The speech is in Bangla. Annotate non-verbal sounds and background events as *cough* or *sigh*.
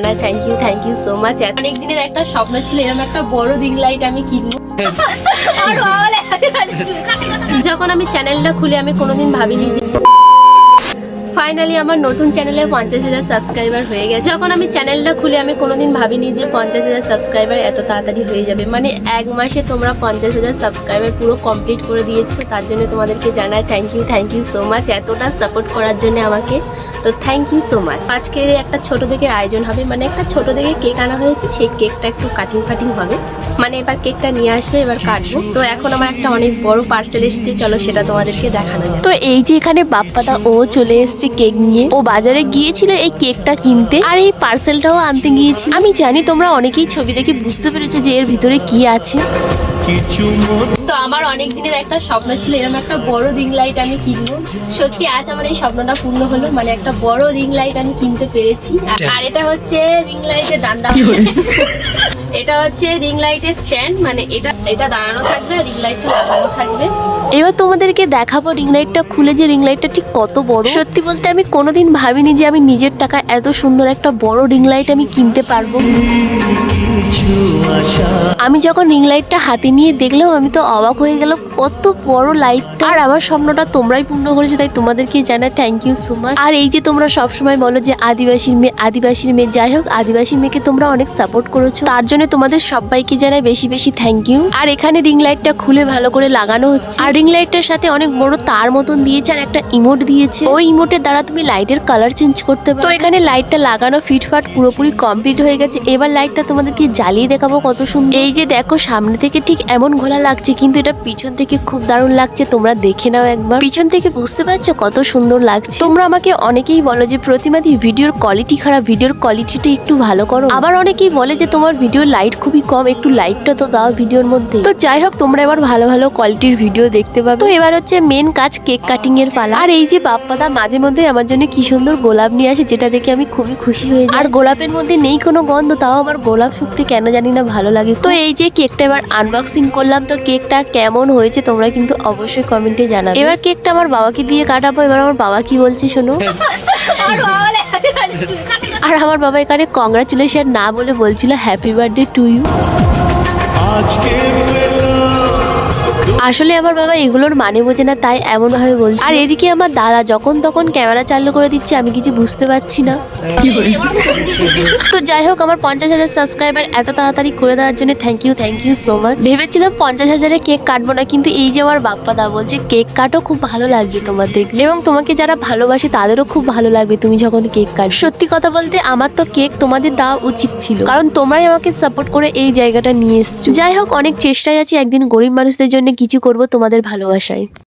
না thank you thank you so much অনেক দিনের একটা স্বপ্ন ছিল এরকম একটা বড় রিং লাইট আমি কিনবো। *laughs* যখন আমি চ্যানেলটা খুলে আমি কোনোদিন ভাবিনি যে ফাইনালি আমার নতুন চ্যানেলে পঞ্চাশ হাজার সাবস্ক্রাইবার হয়ে গেছে। যখন আমি চ্যানেলটা খুলে, আমি কোনোদিন ভাবিনি যে পঞ্চাশ হাজার সাবস্ক্রাইবার এত তাড়াতাড়ি হয়ে যাবে। মানে এক মাসে তোমরা পঞ্চাশ হাজার সাবস্ক্রাইবার পুরো কমপ্লিট করে দিয়েছ, তার জন্য তোমাদেরকে জানাই thank you thank you so much এতটা সাপোর্ট করার জন্য আমাকে। তো থ্যাংক ইউ সো মাচ আজকে একটা ছোট থেকে আয়োজন হবে মানে একটা ছোট থেকে কেক আনা হয়েছে, সেই কেকটা একটু কাটিং ফাটিং হবে। মানে এবার কেকটা নিয়ে আসবে এবার কাটবো। তো এখন আমার একটা অনেক বড় পার্সেল এসেছে চলো সেটা তোমাদেরকে দেখানো যায় তো এই যে এখানে বাপ্পাদা ও চলে এসেছে কেক নিয়ে। ও বাজারে গিয়েছিল এই কেকটা কিনতে আর এই পার্সেলটাও আনতে গিয়েছি আমি জানি তোমরা অনেকেই ছবি দেখে বুঝতে পেরেছ যে এর ভিতরে কি আছে। তো আমার অনেক দিনের একটা স্বপ্ন ছিল এরকম একটা বড় রিং লাইট আমি কিনবো। সত্যি আজ আমার এই স্বপ্নটা পূর্ণ হলো মানে একটা বড় রিং লাইট আমি কিনতে পেরেছি। আর- আর এটা হচ্ছে রিং লাইটের ডান্ডা। এটা হচ্ছে রিং লাইটের স্ট্যান্ড মানে এটা এটা দাঁড়ানো থাকবে রিং লাইটটা লাগানো থাকবে। এবার তোমাদেরকে দেখাবো রিং লাইটটা খুলে যে রিং লাইটটা ঠিক কত বড়। সত্যি বলতে আমি কোনোদিন ভাবিনি যে আমি নিজের টাকা এত সুন্দর একটা বড় রিং লাইট আমি কিনতে পারব। আমি যখন রিং লাইটটা হাতে নিয়ে দেখলাম, আমি তো অবাক হয়ে গেল কত বড় লাইটটা আর আমার স্বপ্নটা তোমরাই পূর্ণ করেছ, তাই তোমাদেরকে জানাই থ্যাংক ইউ সো মাচ আর এই যে তোমরা সব সময় বলো যে আদিবাসীর মেয়ে আদিবাসীর মেয়ে, যাই হোক, আদিবাসী মেয়েকে তোমরা অনেক সাপোর্ট করেছ। তার জন্য তোমাদের সবাইকে জানাই বেশি বেশি থ্যাংক ইউ আর এখানে রিং লাইটটা খুলে ভালো করে লাগানো হচ্ছে। আর রিং লাইটটার সাথে অনেক বড় তার মতন দিয়েছে আর একটা ইমোট দিয়েছে। ওই ইমোটের দ্বারা তুমি লাইটের কালার চেঞ্জ করতে পারো। তো এখানে লাইটটা লাগানো ফিটফাট পুরোপুরি কমপ্লিট হয়ে গেছে। এবার লাইটটা তোমাদেরকে জ্বালিয়ে দেখাবো কত সুন্দর। এই যে দেখো সামনে থেকে ঠিক এমন ঘোলা লাগছে কিন্তু এটা পিছন থেকে খুব দারুণ লাগছে। তোমরা দেখে নাও একবার। পিছন থেকে বুঝতে পারছ কত সুন্দর লাগছে। তোমরা আমাকে অনেকেই বলো যে প্রতিমাদি ভিডিওর কোয়ালিটি খারাপ ভিডিওর কোয়ালিটিটা একটু ভালো করো। আবার অনেকেই বলে যে তোমার ভিডিওর লাইট খুবই কম একটু লাইটটা তো দাও ভিডিওর মধ্যে। তো যাই হোক তোমরা এবার ভালো ভালো কোয়ালিটির ভিডিও দেখতে পাবে। তো এবার হচ্ছে মেন কাজ কেক কাটিং এর পালা। আর এই যে বাপ্পাদা মাঝে মধ্যে আমার জন্য কি সুন্দর গোলাপ নিয়ে আসে যেটা দেখে আমি খুবই খুশি হয়ে যাই। আর গোলাপের মধ্যে নেই কোনো গন্ধ তাও আমার গোলাপ শুকতে কেন জানি না ভালো লাগে। তো এই যে কেকটা এবার আনবক্সিং করলাম, তো কেকটা কেমন হয়েছে তোমরা কিন্তু অবশ্যই কমেন্টে জানাবে। এবার কেকটা আমার বাবাকে দিয়ে কাটাবো, এবার আমার বাবা কি বলছে শোনো? আর আমার বাবা এখানে কংগ্রাচুলেশন না বলে বলছিল হ্যাপি বার্থডে টু ইউ আসলে আমার বাবা এগুলোর মানে বোঝে না, তাই এমন ভাবে বলছে। আর এদিকে আমার দাদা যখন তখন ক্যামেরা চালু করে দিচ্ছে, আমি কিছু বুঝতে পারছি না। তো যাই হোক, আমার পঞ্চাশ হাজার সাবস্ক্রাইবার এত তাড়াতাড়ি করে দেওয়ার জন্য thank you thank you so much ভেবেছিলাম পঞ্চাশ হাজারে কেক কাটবো না, কিন্তু এই যে আমার বাপ্পা দা বলছে কেক কাটো, খুব ভালো লাগবে তোমার দেখলে এবং তোমাকে যারা ভালোবাসে, তাদেরও খুব ভালো লাগবে তুমি যখন কেক কাট। সত্যি কথা বলতে, আমার তো কেক তোমাদের দেওয়া উচিত ছিল। কারণ তোমরাই আমাকে সাপোর্ট করে এই জায়গাটা নিয়ে এসছো। যাই হোক, অনেক চেষ্টায় আছি, একদিন গরিব মানুষদের জন্য কিছু করব তোমাদের ভালোবাসায়।